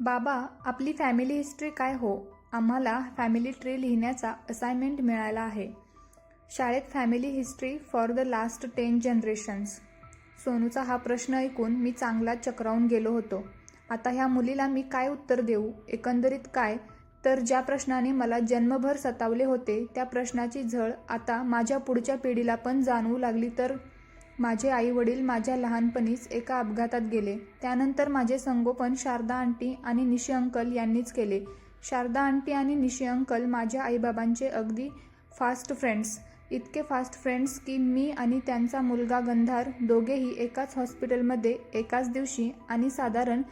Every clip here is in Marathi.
बाबा आपली फॅमिली हिस्ट्री काय हो? आम्हाला फॅमिली ट्री लिहिण्याचा असाइनमेंट मिळाला आहे. शाळेत family history for the last ten generations सोनूचा हा प्रश्न ऐकून मी चांगला चक्रावून गेलो होतो. आता ह्या मुलीला मी काय उत्तर देऊ? एकंदरीत काय? तर ज्या प्रश्नाने मला जन्मभर सतावले होते त्या प्रश्नाची झळ आता माझ्या पुढच्या पिढीला पण जाणवू लागली तर? माझे आई वडील माझ्या लहानपणीच एका अपघातात गेले. त्यानंतर माझे संगोपन शारदा आंटी आणि निशी अंकल यांनीच केले. शारदा आंटी आणि निशी अंकल माझ्या आईबाबांचे अगदी फास्ट फ्रेंड्स इतके फास्ट फ्रेंड्स की मी आणि त्यांचा मुलगा गंधार दोघेही एकाच हॉस्पिटलमध्ये एकाच दिवशी आणि साधारण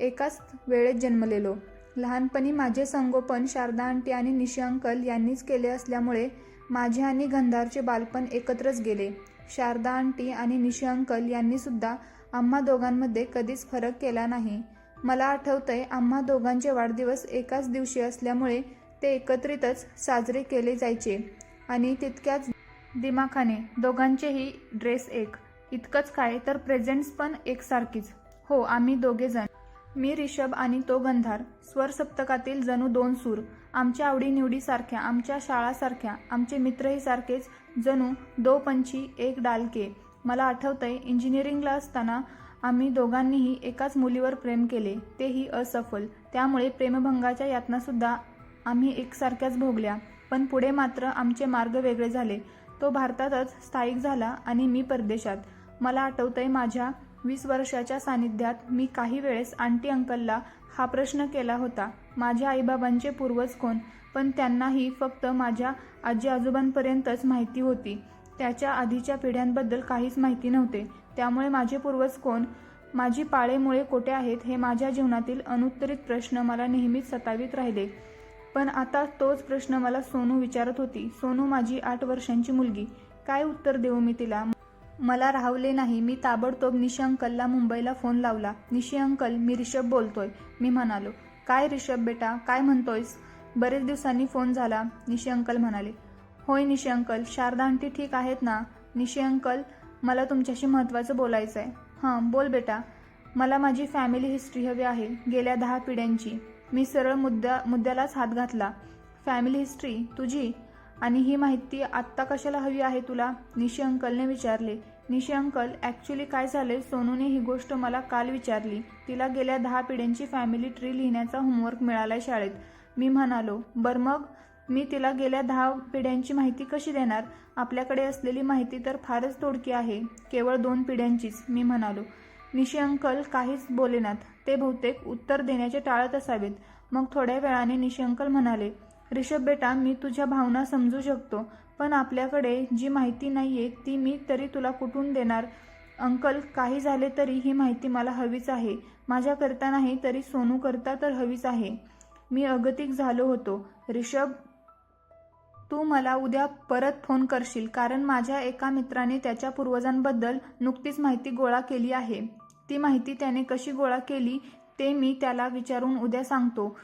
एकाच वेळेत जन्मलेलो. लहानपणी माझे संगोपन शारदा आंटी आणि निशी अंकल यांनीच केले असल्यामुळे माझे आणि गंधारचे बालपण एकत्रच गेले. शारदा आंटी आणि निशी अंकल यांनी सुद्धा आम्हा दोघांमध्ये कधीच फरक केला नाही. मला आठवतंय आम्हा दोघांचे वाढदिवस एकाच दिवशी असल्यामुळे ते एकत्रितच साजरे केले जायचे. आणि तितक्याच दिमाखाने दोघांचेही ड्रेस एक. इतकंच काय तर प्रेझेंट्स पण एकसारखीच. हो आम्ही दोघेजण मी रिषभ आणि तो गंधार. स्वर सप्तकातील जणू दोन सूर. आमच्या आवडीनिवडी सारख्या आमच्या शाळासारख्या आमचे मित्रही सारखेच जणू दो पंची एक डालके. मला आठवतंय इंजिनिअरिंगला असताना आम्ही दोघांनीही एकाच मुलीवर प्रेम केले. तेही असफल. त्यामुळे प्रेमभंगाच्या यातनासुद्धा आम्ही एकसारख्याच भोगल्या. पण पुढे मात्र आमचे मार्ग वेगळे झाले. तो भारतातच स्थायिक झाला आणि मी परदेशात. मला आठवतंय माझ्या वीस वर्षाच्या सानिध्यात मी काही वेळेस आंटी अंकलला हा प्रश्न केला होता. माझ्या आईबाबांचे पूर्वज कोण? पण त्यांनाही फक्त माझ्या आजी आजोबांपर्यंतच माहिती होती. त्याच्या आधीच्या पिढ्यांबद्दल काहीच माहिती नव्हते. त्यामुळे माझे पूर्वज कोण? माझी पाळेमुळे कोठे आहेत हे माझ्या जीवनातील अनुत्तरित प्रश्न मला नेहमीच सतावीत राहिले. पण आता तोच प्रश्न मला सोनू विचारत होती. सोनू माझी आठ वर्षांची मुलगी. काय उत्तर देऊ मी तिला? मला राहवले नाही. मी ताबडतोब निशी अंकलला मुंबईला फोन लावला. निशी अंकल मी रिषभ बोलतोय. मी म्हणालो काय रिषभ बेटा? काय म्हणतोयस? बरेच दिवसांनी फोन झाला. निशी अंकल म्हणाले होय निशी अंकल शारदा आंटी ठीक आहेत ना? निशी अंकल मला तुमच्याशी महत्त्वाचं बोलायचं आहे हां बोल बेटा. मला माझी फॅमिली हिस्ट्री हवी आहे. गेल्या दहा पिढ्यांची. मी सरळ मुद्दा मुद्द्यालाच हात घातला. फॅमिली हिस्ट्री तुझी? आणि ही माहिती आत्ता कशाला हवी आहे तुला? निशी अंकलने विचारले. निशी अंकल ॲक्च्युली काय झाले सोनूने ही गोष्ट मला काल विचारली. तिला गेल्या दहा पिढ्यांची फॅमिली ट्री लिहिण्याचा होमवर्क मिळालाय शाळेत. मी म्हणालो बर मग? मी तिला गेल्या दहा पिढ्यांची माहिती कशी देणार? आपल्याकडे असलेली माहिती तर फारच तोडकी आहे केवळ दोन पिढ्यांचीच. मी म्हणालो निशी अंकल काहीच बोलेनात. ते बहुतेक उत्तर देण्याचे टाळत असावेत. मग थोड्या वेळाने निशी अंकल म्हणाले रिषभ बेटा मी तुझ्या भावना समजू शकतो पण आपल्याकडे जी माहिती नाही आहे ती मी तरी तुला कुठून देणार? अंकल काही झाले तरी ही माहिती मला हवीच आहे. माझ्याकरता नाही तरी सोनू करता तर हवीच आहे. मी अगतिक झालो होतो. रिषभ तू मला उद्या परत फोन करशील कारण माझ्या एका मित्राने त्याच्या पूर्वजांबद्दल नुकतीच माहिती गोळा केली आहे. ती माहिती त्याने कशी गोळा केली ते मी त्याला विचारून उद्या सांगतो.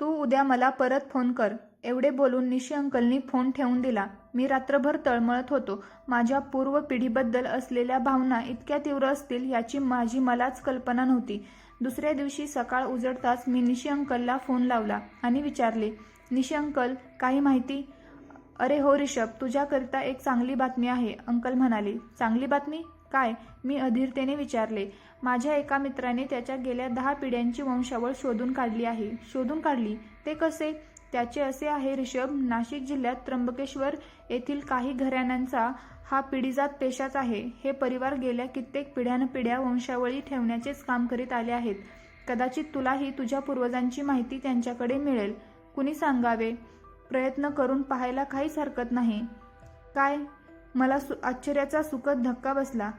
तू उद्या मला परत फोन कर. एवढे बोलून निशी अंकलनी फोन ठेवून दिला. मी रात्रभर तळमळत होतो. माझ्या पूर्व पिढीबद्दल असलेल्या भावना इतक्या तीव्र असतील याची माझी मलाच कल्पना नव्हती. दुसऱ्या दिवशी सकाळ उजडताच मी निशी अंकलला फोन लावला आणि विचारले निशी अंकल काही माहिती? अरे हो रिषभ तुझ्याकरिता एक चांगली बातमी आहे अंकल म्हणाले. चांगली बातमी? काय? मी अधीरतेने विचारले. माझ्या एका मित्राने त्याच्या गेल्या दहा पिढ्यांची वंशावळ शोधून काढली आहे. शोधून काढली? ते कसे? त्याचे असे आहे रिषभ नाशिक जिल्ह्यात त्र्यंबकेश्वर येथील काही घराण्यांचा हा पिढीजात पेशाच आहे. हे परिवार गेल्या कित्येक पिढ्यानपिढ्या वंशावळी ठेवण्याचेच काम करीत आले आहेत. कदाचित तुलाही तुझ्या पूर्वजांची माहिती त्यांच्याकडे मिळेल. कुणी सांगावे? प्रयत्न करून पाहायला काहीच हरकत नाही. काय? मला सु आश्चर्याचा सुखद धक्का बसला.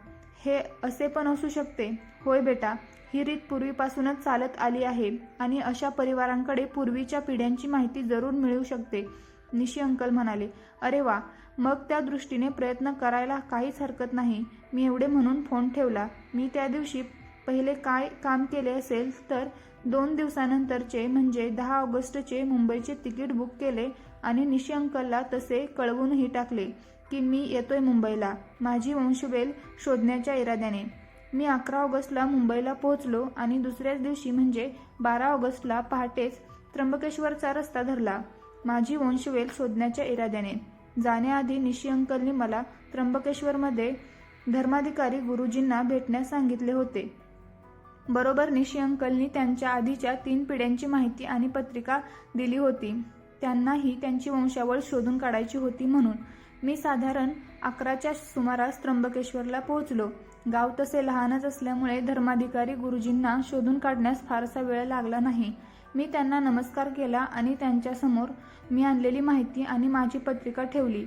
हे असे पण असू शकते. होय बेटा ही रीत पूर्वीपासूनच चालत आली आहे आणि अशा परिवारांकडे पूर्वीच्या पिढ्यांची माहिती जरूर मिळू शकते निशी अंकल म्हणाले. अरे वा मग त्या दृष्टीने प्रयत्न करायला काहीच हरकत नाही. मी एवढे म्हणून फोन ठेवला. मी त्या दिवशी पहिले काय काम केले असेल तर दोन दिवसानंतरचे म्हणजे दहा ऑगस्टचे मुंबईचे तिकीट बुक केले आणि निशी अंकलला तसे कळवूनही टाकले की मी येतोय मुंबईला. माझी वंशवेल शोधण्याच्या इराद्याने. मी अकरा ऑगस्टला मुंबईला पोहोचलो आणि दुसऱ्याच दिवशी म्हणजे बारा ऑगस्टला पहाटेच त्र्यंबकेश्वरचा रस्ता धरला. माझी वंशवेल शोधण्याच्या इराद्याने. जाण्याआधी निशी अंकलनी मला त्र्यंबकेश्वरमध्ये धर्माधिकारी गुरुजींना भेटण्यास सांगितले होते. बरोबर निशी अंकलनी त्यांच्या आधीच्या तीन पिढ्यांची माहिती आणि पत्रिका दिली होती. त्यांनाही त्यांची वंशावळ शोधून काढायची होती म्हणून मी साधारण अकराच्या सुमारास त्र्यंबकेश्वरला पोहोचलो. गाव तसे लहानच असल्यामुळे धर्माधिकारी गुरुजींना शोधून काढण्यास फारसा वेळ लागला नाही. मी त्यांना नमस्कार केला आणि त्यांच्यासमोर मी आणलेली माहिती आणि माझी पत्रिका ठेवली.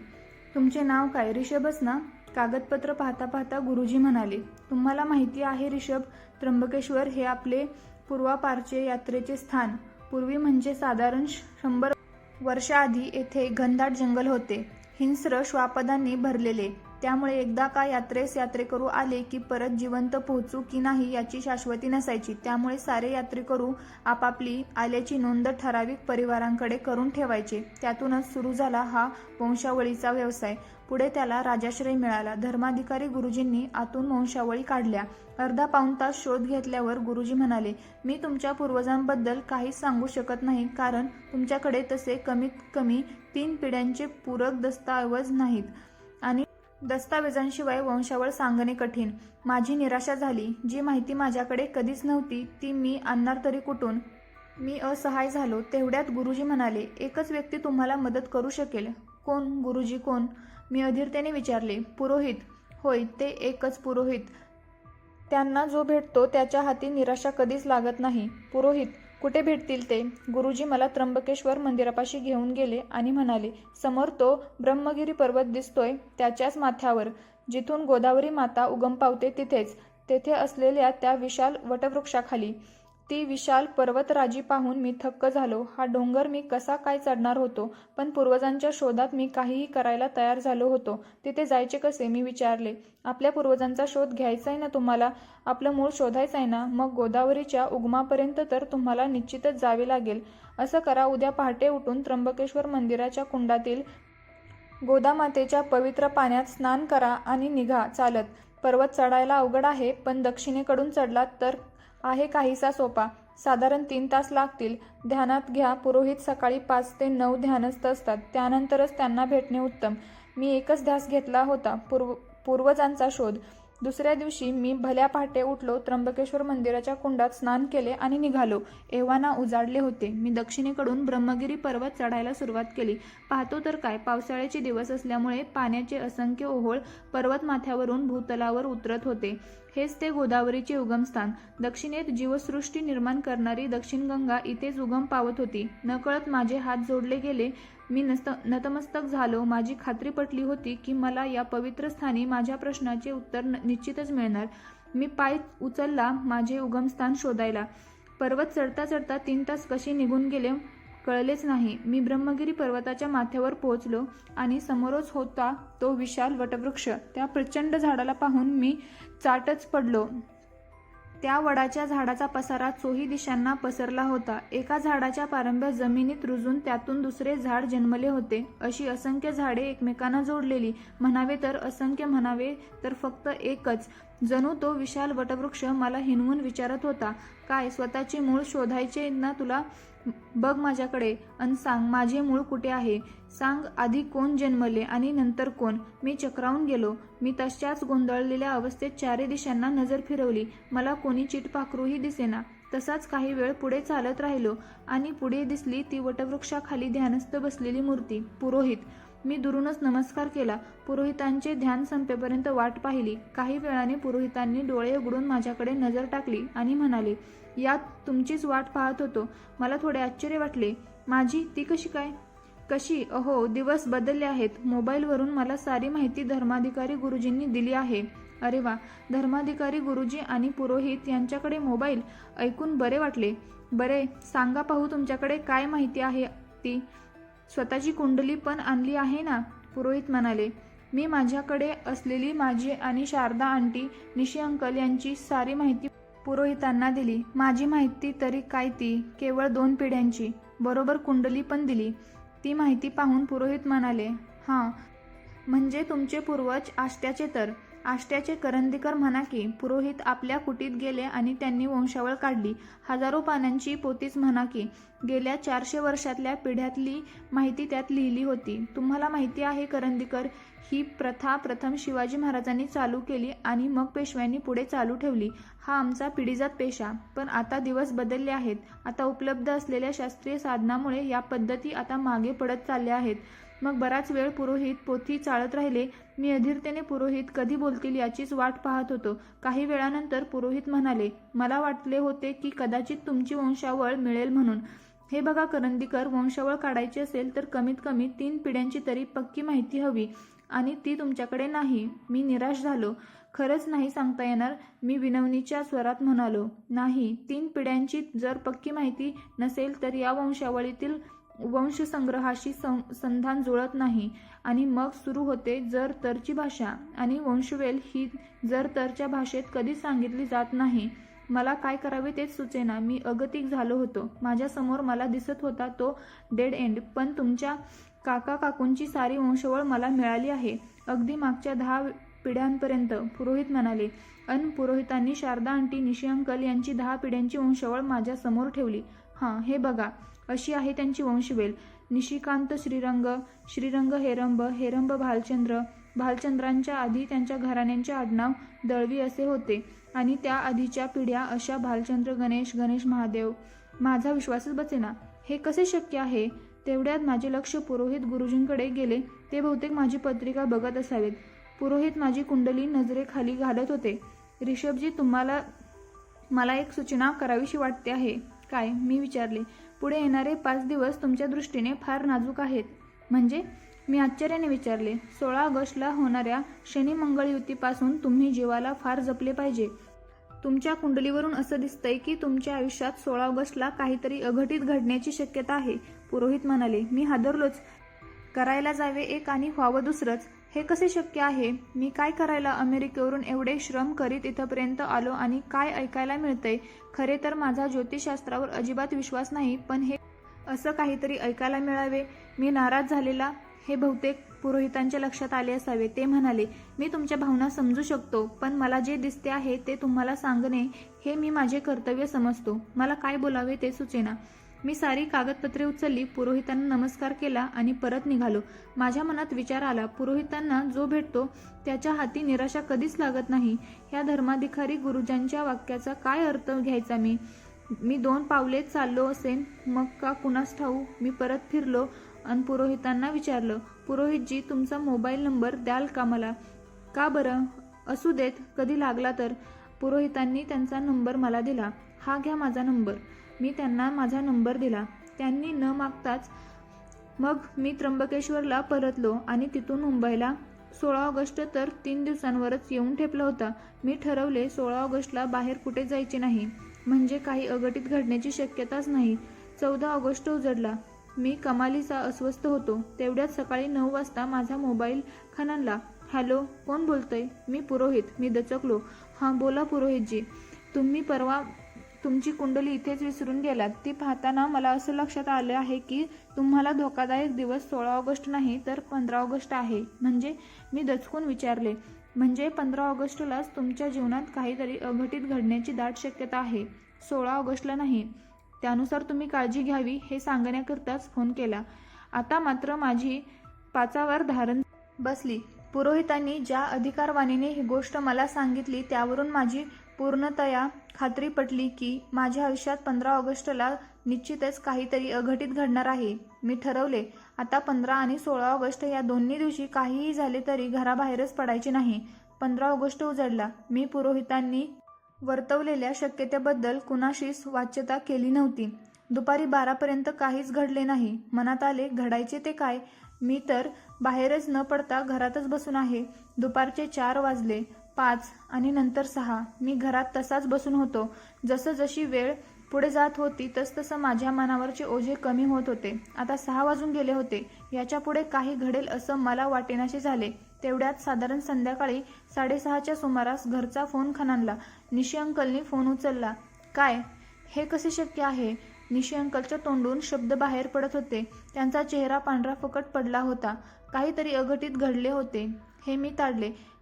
तुमचे नाव काय? रिषभच ना कागदपत्र पाहता पाहता गुरुजी म्हणाले तुम्हाला माहिती आहे रिषभ त्र्यंबकेश्वर हे आपले पूर्वापारचे यात्रेचे स्थान. पूर्वी म्हणजे साधारण शंभर वर्षाआधी येथे घनदाट जंगल होते. हिंस्र श्वापदांनी भरलेले. त्यामुळे एकदा का यात्रेस यात्रेकरू आले की परत जिवंत पोहोचू की नाही याची शाश्वती नसायची. त्यामुळे सारे यात्रेकरू आपापली आल्याची नोंद ठराविक परिवारांकडे करून ठेवायचे. त्यातूनच सुरू झाला हा वंशावळीचा व्यवसाय. पुढे त्याला राजाश्रय मिळाला. धर्माधिकारी गुरुजींनी आतून वंशावळी काढल्या. अर्धा पाऊण तास शोध घेतल्यावर गुरुजी म्हणाले मी तुमच्या पूर्वजांबद्दल काहीच सांगू शकत नाही कारण तुमच्याकडे तसे कमीत कमी तीन पिढ्यांचे पूरक दस्तऐवज नाहीत. आणि दस्तावेजांशिवाय वंशावळ सांगणे कठीण. माझी निराशा झाली. जी माहिती माझ्याकडे कधीच नव्हती ती मी आणणार तरी कुठून? मी असहाय झालो. तेवढ्यात गुरुजी म्हणाले एकच व्यक्ती तुम्हाला मदत करू शकेल. कोण? गुरुजी कोण? मी अधीरतेने विचारले. पुरोहित. होय ते एकच पुरोहित. त्यांना जो भेटतो त्याच्या हाती निराशा कधीच लागत नाही. पुरोहित कुठे भेटतील ते? गुरुजी मला त्र्यंबकेश्वर मंदिरापाशी घेऊन गेले आणि म्हणाले समोर तो ब्रह्मगिरी पर्वत दिसतोय त्याच्याच माथ्यावर. जिथून गोदावरी माता उगम पावते तिथेच. तेथे असलेल्या त्या विशाल वटवृक्षाखाली. ती विशाल पर्वतराजी पाहून मी थक्क झालो. हा डोंगर मी कसा काय चढणार होतो? पण पूर्वजांच्या शोधात मी काहीही करायला तयार झालो होतो. तिथे जायचे कसे? मी विचारले. आपल्या पूर्वजांचा शोध घ्यायचा आहे ना तुम्हाला? आपलं मूळ शोधायचं आहे ना? मग गोदावरीच्या उगमापर्यंत तर तुम्हाला निश्चितच जावे लागेल. असं करा. उद्या पहाटे उठून त्र्यंबकेश्वर मंदिराच्या कुंडातील गोदामातेच्या पवित्र पाण्यात स्नान करा आणि निघा. चालत. पर्वत चढायला अवघड आहे पण दक्षिणेकडून चढलात तर आहे काहीसा सोपा. साधारण तीन तास लागतील. ध्यानात घ्या. पुरोहित सकाळी पाच ते नऊ ध्यानस्थ असतात. त्यानंतरच त्यांना भेटणे उत्तम. मी एकच ध्यास घेतला होता. पूर्व पूर्वजांचा शोध. दुसऱ्या दिवशी मी भल्या पहाटे उठलो त्र्यंबकेश्वर मंदिराच्या कुंडात स्नान केले आणि निघालो. एव्हाना उजाडले होते. मी दक्षिणेकडून ब्रह्मगिरी पर्वत चढायला सुरुवात केली. पाहतो तर काय पावसाळ्याचे दिवस असल्यामुळे पाण्याचे असंख्य ओहोळ पर्वतमाथ्यावरून भूतलावर उतरत होते. हेच ते गोदावरीचे उगमस्थान दक्षिणेत जीवसृष्टी निर्माण करणारी दक्षिण गंगा इथेच उगम पावत होती. नकळत माझे हात जोडले गेले. मी नस्त नतमस्तक झालो. माझी खात्री पटली होती की मला या पवित्र स्थानी माझ्या प्रश्नाचे उत्तर न- निश्चितच मिळणार. मी पाय उचलला माझे उगमस्थान शोधायला. पर्वत चढता चढता तीन तास कसे निघून गेले कळलेच नाही. मी ब्रह्मगिरी पर्वताच्या माथ्यावर पोहोचलो आणि समोरच होता तो विशाल वटवृक्ष. त्या प्रचंड झाडाला पाहून मी चाटच पडलो. त्या वडाच्या झाडाचा पसारा चोही दिशांना पसरला होता. एका झाडाच्या पारंब्या जमिनीत रुजून त्यातून दुसरे झाड जन्मले होते. अशी असंख्य झाडे एकमेकांना जोडलेली. म्हणावे तर असंख्य म्हणावे तर फक्त एकच. जणू तो विशाल वटवृक्ष मला हिनवून विचारत होता काय स्वतःचे मूळ शोधायचे ना तुला? बघ माझ्याकडे अन सांग माझे मूळ कुठे आहे? सांग आधी कोण जन्मले आणि नंतर कोण? मी चक्रावून गेलो. मी तशाच गोंधळलेल्या अवस्थेत चारी दिशांना नजर फिरवली. मला कोणी चिटपाखरूही दिसेना. तसाच काही वेळ पुढे चालत राहिलो आणि पुढे दिसली ती वटवृक्षाखाली ध्यानस्थ बसलेली मूर्ती पुरोहित. मी दुरूनच नमस्कार केला. पुरोहितांचे ध्यान संपेपर्यंत वाट पाहिली. काही वेळाने पुरोहितांनी डोळे उघडून माझ्याकडे नजर टाकली आणि म्हणाले यात तुमचीच वाट पाहत होतो. मला थोडे आश्चर्य वाटले. माझी? ती कशी काय? कशी? अहो दिवस बदलले आहेत. मोबाईलवरून मला सारी माहिती धर्माधिकारी गुरुजींनी दिली आहे. अरे वा! धर्माधिकारी गुरुजी आणि पुरोहित यांच्याकडे मोबाईल? ऐकून बरे वाटले. बरे सांगा पाहू तुमच्याकडे काय माहिती आहे ती? स्वतःची कुंडली पण आणली आहे ना? पुरोहित म्हणाले. मी माझ्याकडे असलेली माझी आणि शारदा आंटी निशी अंकल यांची सारी माहिती पुरोहितांना दिली. माझी माहिती तरी काय ती? केवळ दोन पिढ्यांची. बरोबर कुंडली पण दिली. ती माहिती पाहून पुरोहित म्हणाले हां. म्हणजे तुमचे पूर्वज आष्ट्याचे तर? आष्ट्याचे करंदीकर म्हणा की पुरोहित आपल्या कुटीत गेले आणि त्यांनी वंशावळ काढली. हजारो पानांची पोतीच म्हणा की गेल्या चारशे वर्षातल्या पिढ्यातली माहिती त्यात लिहिली होती. तुम्हाला माहिती आहे करंदीकर ही प्रथा प्रथम शिवाजी महाराजांनी चालू केली आणि मग पेशव्यांनी पुढे चालू ठेवली. हा आमचा पिढीजात पेशा. पण आता दिवस बदलले आहेत. आता उपलब्ध असलेल्या शास्त्रीय साधनामुळे या पद्धती आता मागे पडत चालल्या आहेत. मग बराच वेळ पुरोहित पोथी चाळत राहिले. मी अधीरतेने पुरोहित कधी बोलतील याचीच वाट पाहत होतो. काही वेळानंतर पुरोहित म्हणाले मला वाटले होते की कदाचित तुमची वंशावळ मिळेल म्हणून. हे बघा करंदीकर वंशावळ काढायची असेल तर कमीत कमी तीन पिढ्यांची तरी पक्की माहिती हवी आणि ती तुमच्याकडे नाही. मी निराश झालो. खरंच नाही सांगता येणार. मी विनवणीच्या स्वरात म्हणालो नाही तीन पिढ्यांची जर पक्की माहिती नसेल तर या वंशावळीतील वंशसंग्रहाशी सं संधान जुळत नाही आणि मग सुरू होते जर तरची भाषा. आणि वंशवेल ही जर तरच्या भाषेत कधीच सांगितली जात नाही मला काय करावे तेच सुचेना. मी अगतिक झालो होतो. माझ्यासमोर मला दिसत होता तो डेड एंड पण तुमच्या काका काकूंची सारी वंशवळ मला मिळाली आहे. अगदी मागच्या दहा पिढ्यांपर्यंत पुरोहित म्हणाले. अन पुरोहितांनी शारदा आंटी निशी अंकल यांची दहा पिढ्यांची वंशवळ माझ्यासमोर ठेवली. हां हे बघा. अशी आहे त्यांची वंशवेल. निशिकांत श्रीरंग श्रीरंग हेरंब हेरंब भालचंद्र भालचंद्रांच्या आधी त्यांच्या घराण्यांचे आडनाव दळवी असे होते आणि त्या आधीच्या पिढ्या अशा भालचंद्र गणेश गणेश महादेव. माझा विश्वासच बसेना हे कसे शक्य आहे? तेवढ्यात माझे लक्ष पुरोहित गुरुजींकडे गेले. ते बहुतेक माझी पत्रिका बघत असावेत. पुरोहित माझी कुंडली नजरेखाली घालत होते. रिषभजी तुम्हाला मला एक सूचना करावीशी वाटते आहे. काय? मी विचारले. पुढे येणारे पाच दिवस तुमच्या दृष्टीने फार नाजूक आहेत. म्हणजे? मी आश्चर्याने विचारले सोळा ऑगस्टला होणाऱ्या शनी मंगळ युतीपासून तुम्ही जीवाला फार जपले पाहिजे. तुमच्या कुंडलीवरून असं दिसतंय की तुमच्या आयुष्यात सोळा ऑगस्टला काहीतरी अघटित घडण्याची शक्यता आहे पुरोहित म्हणाले. मी हादरलोच. करायला जावे एक आणि व्हावं दुसरंच. हे कसे शक्य आहे? मी काय करायला अमेरिकेवरून एवढे श्रम करीत इथंपर्यंत आलो आणि काय ऐकायला मिळतंय? खरे तर माझा ज्योतिषशास्त्रावर अजिबात विश्वास नाही पण हे असं काहीतरी ऐकायला मिळावे. मी नाराज झालेला. हे बहुतेक पुरोहितांच्या लक्षात आले असावे. ते म्हणाले मी तुमच्या भावना समजू शकतो पण मला जे दिसते आहे ते तुम्हाला सांगणे हे मी माझे कर्तव्य समजतो. मला काय बोलावे ते सुचेना. मी सारी कागदपत्रे उचलली पुरोहितांना नमस्कार केला आणि परत निघालो. माझ्या मनात विचार आला पुरोहितांना जो भेटतो त्याच्या हाती निराशा कधीच लागत नाही. ह्या धर्माधिकारी गुरुजांच्या वाक्याचा काय अर्थ घ्यायचा मी? मी दोन पावले चाललो असेन मग का कुणास ठाऊ? मी परत फिरलो आणि पुरोहितांना विचारलं पुरोहितजी तुमचा मोबाईल नंबर द्याल का मला? का बरं? असू देत कधी लागला तर. पुरोहितांनी त्यांचा नंबर मला दिला. हा घ्या माझा नंबर. मी त्यांना माझा नंबर दिला. त्यांनी न मागताच मग मी त्र्यंबकेश्वरला परतलो आणि तिथून मुंबईला. सोळा ऑगस्ट तर तीन दिवसांवरच येऊन ठेपला होता. मी ठरवले सोळा ऑगस्टला बाहेर कुठे जायचे नाही. म्हणजे काही अघटित घडण्याची शक्यताच नाही. चौदा ऑगस्ट उजडला. मी कमालीचा अस्वस्थ होतो. तेवढ्यात सकाळी नऊ वाजता माझा मोबाईल खणानला. हॅलो कोण बोलतंय? मी पुरोहित. मी दचकलो. हां बोला पुरोहितजी. तुम्ही परवा तुमची कुंडली इथेच विसरून गेलात. ती पाहताना मला असं लक्षात आलं आहे की तुम्हाला धोकादायक दिवस सोळा ऑगस्ट नाही तर पंधरा ऑगस्ट आहे. म्हणजे मी दचकून विचारले म्हणजे पंधरा ऑगस्टलाच तुमच्या जीवनात काहीतरी अघटित घडण्याची दाट शक्यता आहे. सोळा ऑगस्टला नाही. त्यानुसार तुम्ही काळजी घ्यावी हे सांगण्याकरताच फोन केला. आता मात्र माझी पाचावर धारण बसली. पुरोहितांनी ज्या अधिकारवाणीने ही गोष्ट मला सांगितली त्यावरून माझी पूर्णतया खात्री पटली की माझ्या आयुष्यात पंधरा ऑगस्टला निश्चितच काहीतरी अघटित घडणार आहे. मी ठरवले आता पंधरा आणि सोळा ऑगस्ट या दोन्ही दिवशी काहीही झाले तरी घराबाहेरच पडायचे नाही. पंधरा ऑगस्ट उजडला. मी पुरोहितांनी वर्तवलेल्या शक्यतेबद्दल कुणाशीच वाच्यता केली नव्हती. दुपारी बारापर्यंत काहीच घडले नाही. मनात आले घडायचे ते काय? मी तर बाहेरच न पडता घरातच बसून आहे. दुपारचे चार वाजले. पाच आणि नंतर सहा. मी घरात तसाच बसून होतो. जसं जशी वेळ पुढे जात होती तसतसं माझ्या मनावरचे ओझे कमी होत होते. आता सहा वाजून गेले होते. याच्यापुढे काही घडेल असं मला वाटेनाशी झाले. तेवढ्यात साधारण संध्याकाळी साडेसहाच्या सुमारास घरचा फोन खणानला. निशी अंकलनी फोन उचलला. काय? हे कसे शक्य आहे? निशी अंकलच्या तोंडून शब्द बाहेर पडत होते. त्यांचा चेहरा पांढरा फकट पडला होता. काहीतरी अघटित घडले होते. हे मी ताडले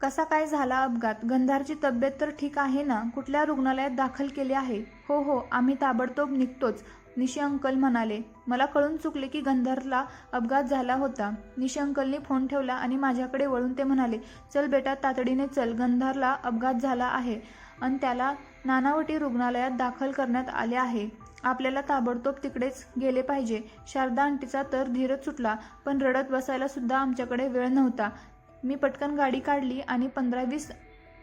कसा काय झाला अपघात? गंधारची तब्येत तर ठीक आहे ना? कुठल्या रुग्णालयात दाखल केले आहे? हो हो आम्ही ताबडतोब निघतोच निशी अंकल म्हणाले. मला कळून चुकले की गंधारला अपघात झाला होता. निशी अंकलनी फोन ठेवला आणि माझ्याकडे वळून ते म्हणाले चल बेटा तातडीने चल गंधारला अपघात झाला आहे आणि त्याला नानावटी रुग्णालयात दाखल करण्यात आले आहे. आपल्याला ताबडतोब तिकडेच गेले पाहिजे. शारदा आंटीचा तर धीरच सुटला पण रडत बसायला सुद्धा आमच्याकडे वेळ नव्हता. मी पटकन गाडी काढली आणि पंधरा वीस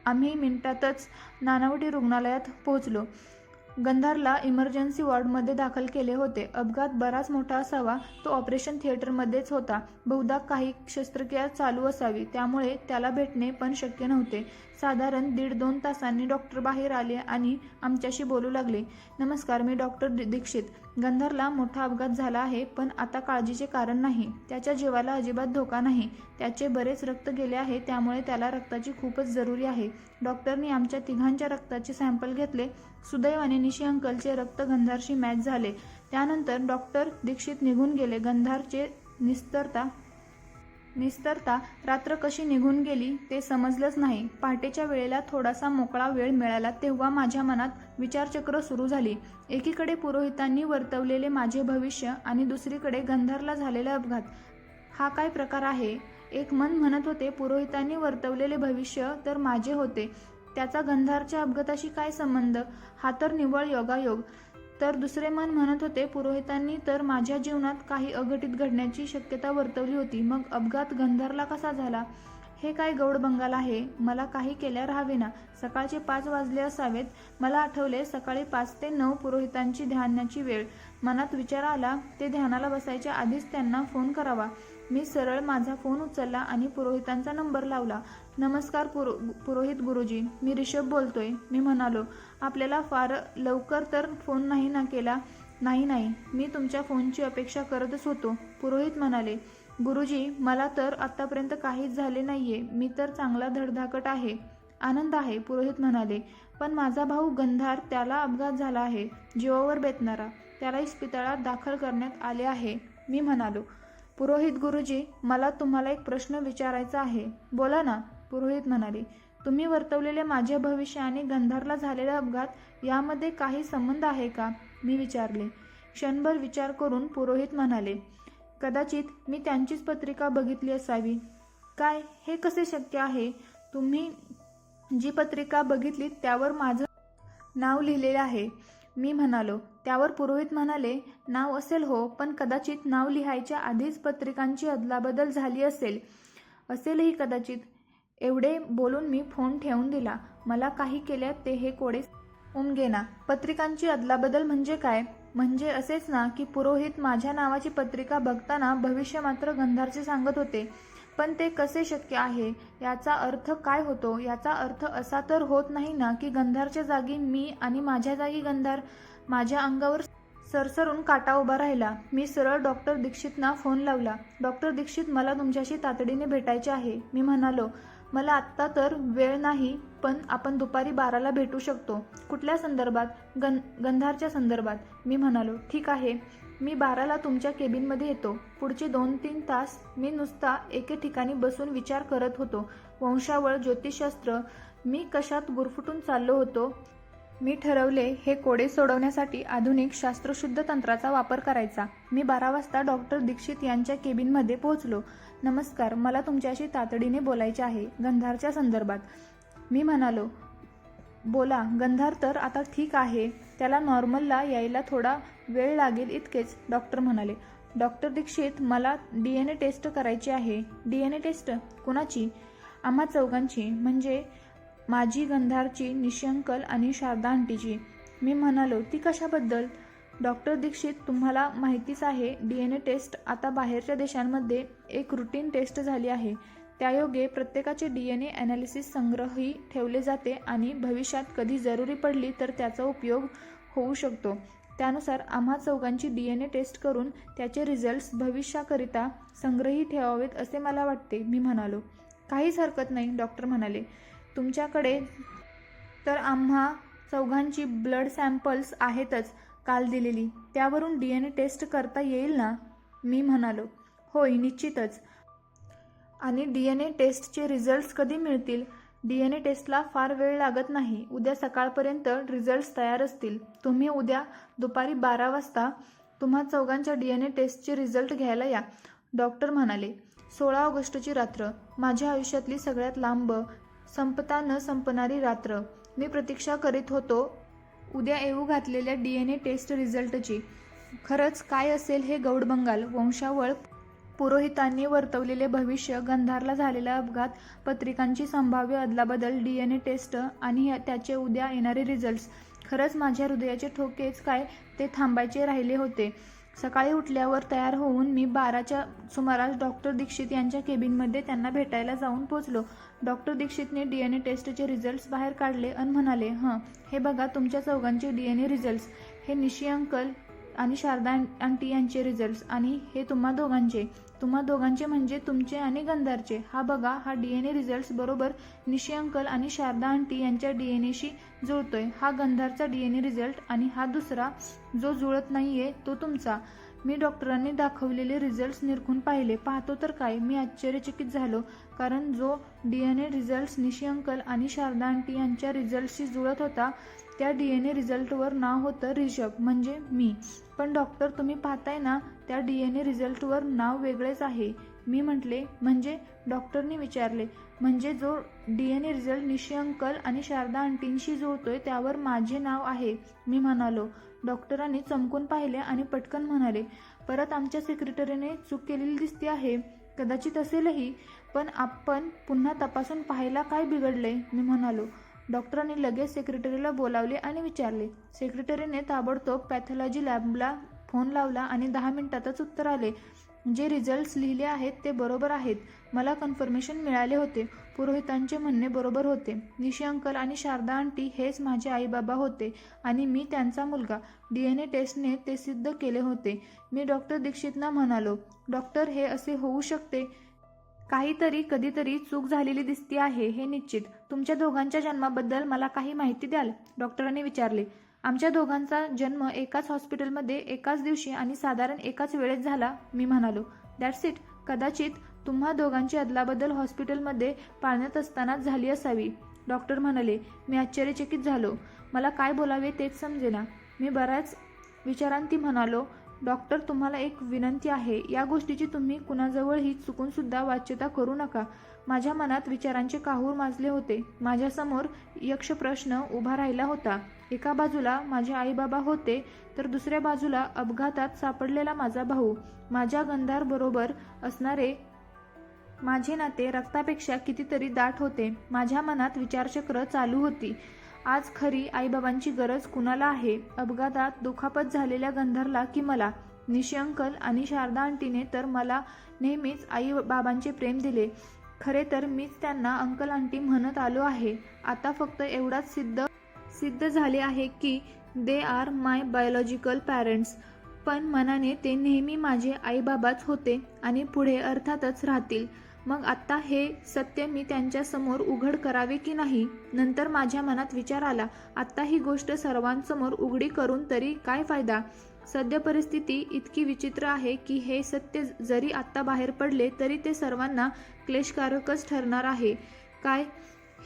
आम्ही मिनिटातच नानावटी रुग्णालयात पोहोचलो. गंधारला इमर्जन्सी वॉर्डमध्ये दाखल केले होते. अपघात बराच मोठा असावा तो ऑपरेशन थिएटरमध्येच होता. बहुधा काही शस्त्रक्रिया चालू असावी त्यामुळे त्याला भेटणे पण शक्य नव्हते. साधारण दीड दोन तासांनी डॉक्टर बाहेर आले आणि आमच्याशी बोलू लागले. नमस्कार मी डॉक्टर दीक्षित. गंधारला मोठा अपघात झाला आहे पण आता काळजीचे कारण नाही. त्याच्या जीवाला अजिबात धोका नाही. त्याचे बरेच रक्त गेले आहे त्यामुळे त्याला रक्ताची खूपच जरुरी आहे. डॉक्टरनी आमच्या तिघांच्या रक्ताचे सॅम्पल घेतले. सुदैवाने निशी अंकलचे रक्त गंधारशी मॅच झाले. त्यानंतर डॉक्टर दीक्षित निघून गेले. गंधारचे निस्तरता निस्तरता रात्र कशी निघून गेली ते समजलंच नाही. पहाटेच्या वेळेला थोडासा मोकळा वेळ मिळाला तेव्हा माझ्या मनात विचारचक्र सुरू झाली. एकीकडे पुरोहितांनी वर्तवलेले माझे भविष्य आणि दुसरीकडे गंधारला झालेला अपघात. हा काय प्रकार आहे? एक मन म्हणत होते पुरोहितांनी वर्तवलेले भविष्य तर माझे होते. त्याचा गंधारच्या अपघाताशी काय संबंध? हा तर निव्वळ योगायोग. तर दुसरे मन म्हणत होते पुरोहितांनी तर माझ्या जीवनात काही अघटित घडण्याची शक्यता वर्तवली होती. मग अपघात गंधारला कसा झाला? हे काय गौड बंगाल आहे? मला काही केल्या राहावेना. सकाळचे पाच वाजले असावेत. मला आठवले सकाळी पाच ते नऊ पुरोहितांची ध्यानाची वेळ. मनात विचार आला ते ध्यानाला बसायच्या आधीच त्यांना फोन करावा. मी सरळ माझा फोन उचलला आणि पुरोहितांचा नंबर लावला. नमस्कार पुरो पुरोहित गुरुजी. मी रिषभ बोलतोय. मी म्हणालो आपल्याला फार लवकर तर फोन नाही ना केला? नाही नाही. मी तुमच्या फोनची अपेक्षा करतच होतो. पुरोहित म्हणाले गुरुजी मला तर आत्तापर्यंत काहीच झाले नाहीये. मी तर चांगला धडधाकट आहे. आनंद आहे पुरोहित म्हणाले. पण माझा भाऊ गंधार त्याला अपघात झाला आहे. जीवावर बेतणारा त्याला इस्पितळात दाखल करण्यात आले आहे. मी म्हणालो पुरोहित गुरुजी मला तुम्हाला एक प्रश्न विचारायचा आहे. बोला ना पुरोहित म्हणाले. तुम्ही वर्तवलेले माझे भविष्य आणि गंधारला झालेला अपघात यामध्ये काही संबंध आहे का? मी विचारले. क्षणभर विचार करून पुरोहित म्हणाले कदाचित मी त्यांचीच पत्रिका बघितली असावी. काय? हे कसे शक्य आहे? तुम्ही जी पत्रिका बघितली त्यावर माझं नाव लिहिलेलं आहे. मी म्हणालो त्यावर पुरोहित म्हणाले नाव असेल हो पण कदाचित नाव लिहायच्या आधीच पत्रिकांची अदलाबदल झाली असेल. असेलही कदाचित. एवढे बोलून मी फोन ठेवून दिला. मला काही केल्यात ते हे कोडे उमगेना. पत्रिकांची अदलाबदल म्हणजे काय? म्हणजे असेच ना की पुरोहित माझ्या नावाची पत्रिका बघताना भविष्य मात्र गंधारचे सांगत होते. पण ते कसे शक्य आहे? याचा अर्थ काय होतो? याचा अर्थ असा तर होत नाही ना की गंधारच्या जागी मी आणि माझ्या जागी गंधार माझ्या अंगावर सरसरून काटा उभा राहिला. मी सरळ डॉक्टर दीक्षितना फोन लावला. डॉक्टर दीक्षित मला तुमच्याशी तातडीने भेटायचे आहे. मी म्हणालो मला आत्ता तर वेळ नाही पण आपण दुपारी बाराला भेटू शकतो. कुठल्या संदर्भात? गं गंधारच्या संदर्भात. मी म्हणालो ठीक आहे. मी बाराला तुमच्या केबिनमध्ये येतो. पुढचे दोन तीन तास मी नुसता एके ठिकाणी बसून विचार करत होतो. वंशावळ ज्योतिषशास्त्र मी कशात गुरफुटून चाललो होतो? मी ठरवले हे कोडे सोडवण्यासाठी आधुनिक शास्त्रशुद्ध तंत्राचा वापर करायचा. मी बारा वाजता डॉक्टर दीक्षित यांच्या केबिनमध्ये पोहोचलो. नमस्कार मला तुमच्याशी तातडीने बोलायचे आहे गंधारच्या संदर्भात. मी म्हणालो बोला गंधार तर आता ठीक आहे. त्याला नॉर्मलला यायला थोडा वेळ लागेल इतकेच डॉक्टर म्हणाले. डॉक्टर दीक्षित मला डी एन ए टेस्ट करायची आहे. D N A test? कुणाची? आम्हा चौघांची म्हणजे माझी गंधारची निशंकल आणि शारदा आंटीची. मी म्हणालो ती कशाबद्दल? डॉक्टर दीक्षित तुम्हाला माहितीच आहे डी एन ए टेस्ट आता बाहेरच्या देशांमध्ये एक रुटीन टेस्ट झाली आहे. त्यायोगे प्रत्येकाचे डी एन ए ॲनालिसिस संग्रही ठेवले जाते आणि भविष्यात कधी जरुरी पडली तर त्याचा उपयोग होऊ शकतो. त्यानुसार आम्हा चौघांची डी एन ए टेस्ट करून त्याचे रिझल्ट्स भविष्याकरिता संग्रही ठेवावेत असे मला वाटते मी म्हणालो. काहीच हरकत नाही डॉक्टर म्हणाले. तुमच्याकडे तर आम्हा चौघांची ब्लड सॅम्पल्स आहेतच काल दिलेली. त्यावरून डी एन ए टेस्ट करता येईल ना? मी म्हणालो. होय निश्चितच. आणि डी एन ए टेस्टचे रिझल्ट्स कधी मिळतील? डी एन ए टेस्टला फार वेळ लागत नाही. उद्या सकाळपर्यंत रिझल्ट्स तयार असतील. तुम्ही उद्या दुपारी बारा वाजता तुम्हा चौघांच्या डी एन ए टेस्टचे रिझल्ट घ्यायला या डॉक्टर म्हणाले. सोळा ऑगस्टची रात्र. माझ्या आयुष्यातली सगळ्यात लांब संपता न संपणारी रात्र. मी प्रतीक्षा करीत होतो उद्या येऊ घातलेल्या डी एन ए टेस्ट रिझल्टची खरंच काय असेल हे गौडबंगाल वंशावळ पुरोहितांनी वर्तवलेले भविष्य गंधारला झालेला अपघात पत्रिकांची संभाव्य अदलाबदल डी एन ए टेस्ट आणि त्याचे उद्या येणारे रिझल्ट्स खरंच माझ्या हृदयाचे ठोकेच काय? ते थांबायचे राहिले होते. सकाळी उठल्यावर तयार होऊन मी बाराच्या सुमारास डॉक्टर दीक्षित यांच्या केबिनमध्ये त्यांना भेटायला जाऊन पोचलो डॉक्टर दीक्षितने डी एन ए टेस्टचे रिझल्ट्स बाहेर काढले आणि म्हणाले हं हे बघा तुमच्या चौघांचे डी एन ए रिझल्ट्स. हे निशी अंकल आणि शारदा आंटी यांचे रिझल्ट्स आणि हे तुम्हा दोघांचे. तुम्हा दोघांचे म्हणजे तुमचे आणि गंधारचे. हा बघा हा डी एन ए रिझल्ट्स बरोबर निशी अंकल आणि शारदा आंटी यांच्या डी एन एशी जुळतोय. हा गंधारचा डी एन ए रिझल्ट आणि हा दुसरा जो जुळत नाहीये तो तुमचा. मी डॉक्टरांनी दाखवलेले रिझल्ट्स निरखून पाहिले. पाहतो तर काय मी आश्चर्यचकित झालो कारण जो D N A results Nishi uncle आणि शारदा आंटी यांच्या रिझल्टशी जुळत होता त्या डी एन ए रिझल्टवर नाव होतं रिषभ म्हणजे मी. पण डॉक्टर तुम्ही पाहताय ना त्या डी एन ए रिझल्टवर नाव वेगळेच आहे. मी म्हटले म्हणजे? डॉक्टरनी विचारले म्हणजे जो D N A result Nishi uncle आणि शारदा आंटींशी जुळतोय त्यावर माझे नाव आहे. मी म्हणालो डॉक्टरांनी चमकून पाहिले आणि पटकन म्हणाले परत आमच्या सेक्रेटरीने चूक केलेली दिसते आहे. कदाचित असेलही पण आपण पुन्हा तपासून पाहायला काय बिघडले मी म्हणालो. डॉक्टरांनी लगेच सेक्रेटरीला बोलावले आणि विचारले. सेक्रेटरीने ताबडतोब पॅथॉलॉजी लॅबला फोन लावला आणि दहा मिनिटातच उत्तर आले. जे रिझल्ट्स लिहिले आहेत ते बरोबर आहेत. मला कन्फर्मेशन मिळाले होते. पुरोहितांचे म्हणणे बरोबर होते. निशी अंकल आणि शारदा आंटी हेच माझे आईबाबा होते आणि मी त्यांचा मुलगा. डी एन ए टेस्टने ते सिद्ध केले होते. मी डॉक्टर दीक्षितना म्हणालो डॉक्टर हे असे होऊ शकते? काहीतरी कधीतरी चूक झालेली दिसती आहे हे निश्चित. तुमच्या दोघांच्या जन्माबद्दल मला काही माहिती द्याल? डॉक्टरांनी विचारले. आमच्या दोघांचा जन्म एकाच हॉस्पिटलमध्ये एकाच दिवशी आणि साधारण एकाच वेळेत झाला मी म्हणालो. दॅट्स इट कदाचित तुम्हा दोघांची अदलाबदल हॉस्पिटलमध्ये पाळण्यात असतानाच झाली असावी. डॉक्टर म्हणाले मी आश्चर्यचकित झालो. मला काय बोलावे तेच समजेना. मी बऱ्याच विचारांती म्हणालो डॉक्टर तुम्हाला एक विनंती आहे. या गोष्टीची तुम्ही कुणाजवळही चुकूनसुद्धा वाच्यता करू नका. माझ्या मनात विचारांचे काहूर माजले होते. माझ्यासमोर यक्ष प्रश्न उभा राहिला होता. एका बाजूला माझे आईबाबा होते तर दुसऱ्या बाजूला अपघातात सापडलेला माझा भाऊ. माझ्या गंधार बरोबर असणारे माझे नाते रक्तापेक्षा कितीतरी दाट होते. माझ्या मनात विचारचक्र चालू होती. आज खरी आईबाबांची गरज कुणाला आहे? अपघातात दुखापत झालेल्या गंधर्ला की मला? निशंकल अंकल आणि शारदा आंटीने तर मला नेहमीच आई बाबांचे प्रेम दिले. खरे तर मीच त्यांना अंकल आंटी म्हणत आलो आहे. आता फक्त एवढाच सिद्ध सिद्ध झाले आहे की they are my biological parents पण मनाने ते नेहमी माझे आईबाबाच होते आणि पुढे अर्थातच राहतील. मग आत्ता हे सत्य मी त्यांच्यासमोर उघड करावे की नाही? नंतर माझ्या मनात विचार आला आत्ता ही गोष्ट सर्वांसमोर उघडी करून तरी काय फायदा? सद्य परिस्थिती इतकी विचित्र आहे की हे सत्य जरी आत्ता बाहेर पडले तरी ते सर्वांना क्लेशकारकच ठरणार आहे. काय?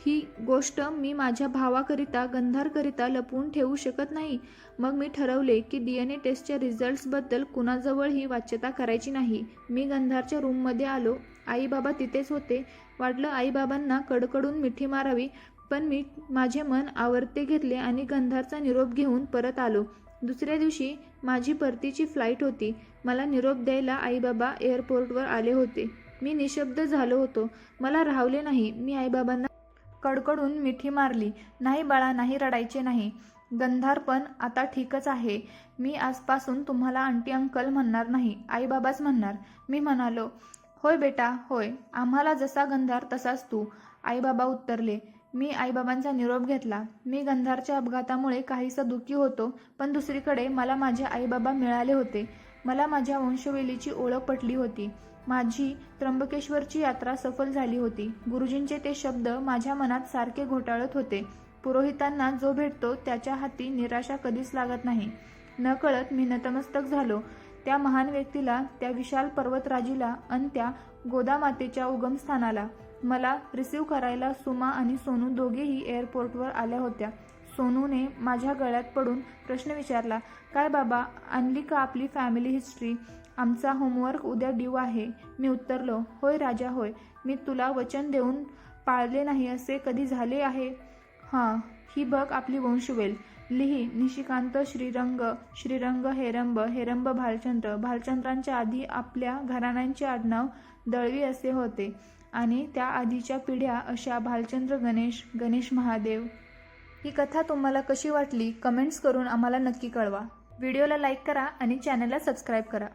ही गोष्ट मी माझ्या भावाकरिता गंधारकरिता लपवून ठेवू शकत नाही. मग मी ठरवले की डी एन ए टेस्टच्या रिझल्ट्सबद्दल कुणाजवळही वाच्यता करायची नाही. मी गंधारच्या रूममध्ये आलो. आई बाबा तिथेच होते. वाटलं आईबाबांना कडकडून मिठी मारावी पण मी माझे मन आवर्ते घेतले आणि गंधारचा निरोप घेऊन परत आलो. दुसऱ्या दिवशी माझी परतीची फ्लाईट होती. मला निरोप द्यायला आईबाबा एअरपोर्टवर आले होते. मी निशब्द झालो होतो. मला राहवले नाही. मी आईबाबांना कडकडून मिठी मारली. नाही बाळा नाही रडायचे नाही. गंधार पण आता ठीकच आहे. मी आजपासून तुम्हाला आंटी अंकल म्हणणार नाही. आईबाबाच म्हणणार. मी म्हणालो होय बेटा होय. आम्हाला जसा गंधार तसाच तू. आईबाबा उत्तरले मी आईबाबांचा निरोप घेतला. मी गंधारच्या अपघातामुळे काहीसा दुःखी होतो पण दुसरीकडे मला माझे आईबाबा मिळाले होते. मला माझ्या वंशवेलीची ओळख पटली होती. माझी त्र्यंबकेश्वरची यात्रा सफल झाली होती. गुरुजींचे ते शब्द माझ्या मनात सारखे घोटाळत होते. पुरोहितांना जो भेटतो त्याच्या हाती निराशा कधीच लागत नाही. नकळत मी नतमस्तक झालो. त्या महान व्यक्तीला त्या विशाल पर्वतराजीला आणि त्या गोदामातेच्या उगमस्थानाला मला रिसीव करायला सुमा आणि सोनू दोघेही एअरपोर्टवर आल्या होत्या. सोनूने माझ्या गळ्यात पडून प्रश्न विचारला काय बाबा आणली का आपली फॅमिली हिस्ट्री आमचा होमवर्क उद्या ड्यू आहे. मी उत्तरलो होय राजा होय. मी तुला वचन देऊन पाळले नाही असे कधी झाले आहे? हां ही बघ आपली वंशवेल. लिही निशिकांत श्रीरंग श्रीरंग हेरंब हेरंब भालचंद्र. भालचंद्रांच्या आधी आपल्या घराण्यांचे आडनाव दळवी असे होते आणि त्या आधीच्या पिढ्या अशा भालचंद्र गणेश गणेश महादेव. ही कथा तुम्हाला कशी वाटली कमेंट्स करून आम्हाला नक्की कळवा. व्हिडिओला लाईक करा आणि चॅनलला सबस्क्राईब करा.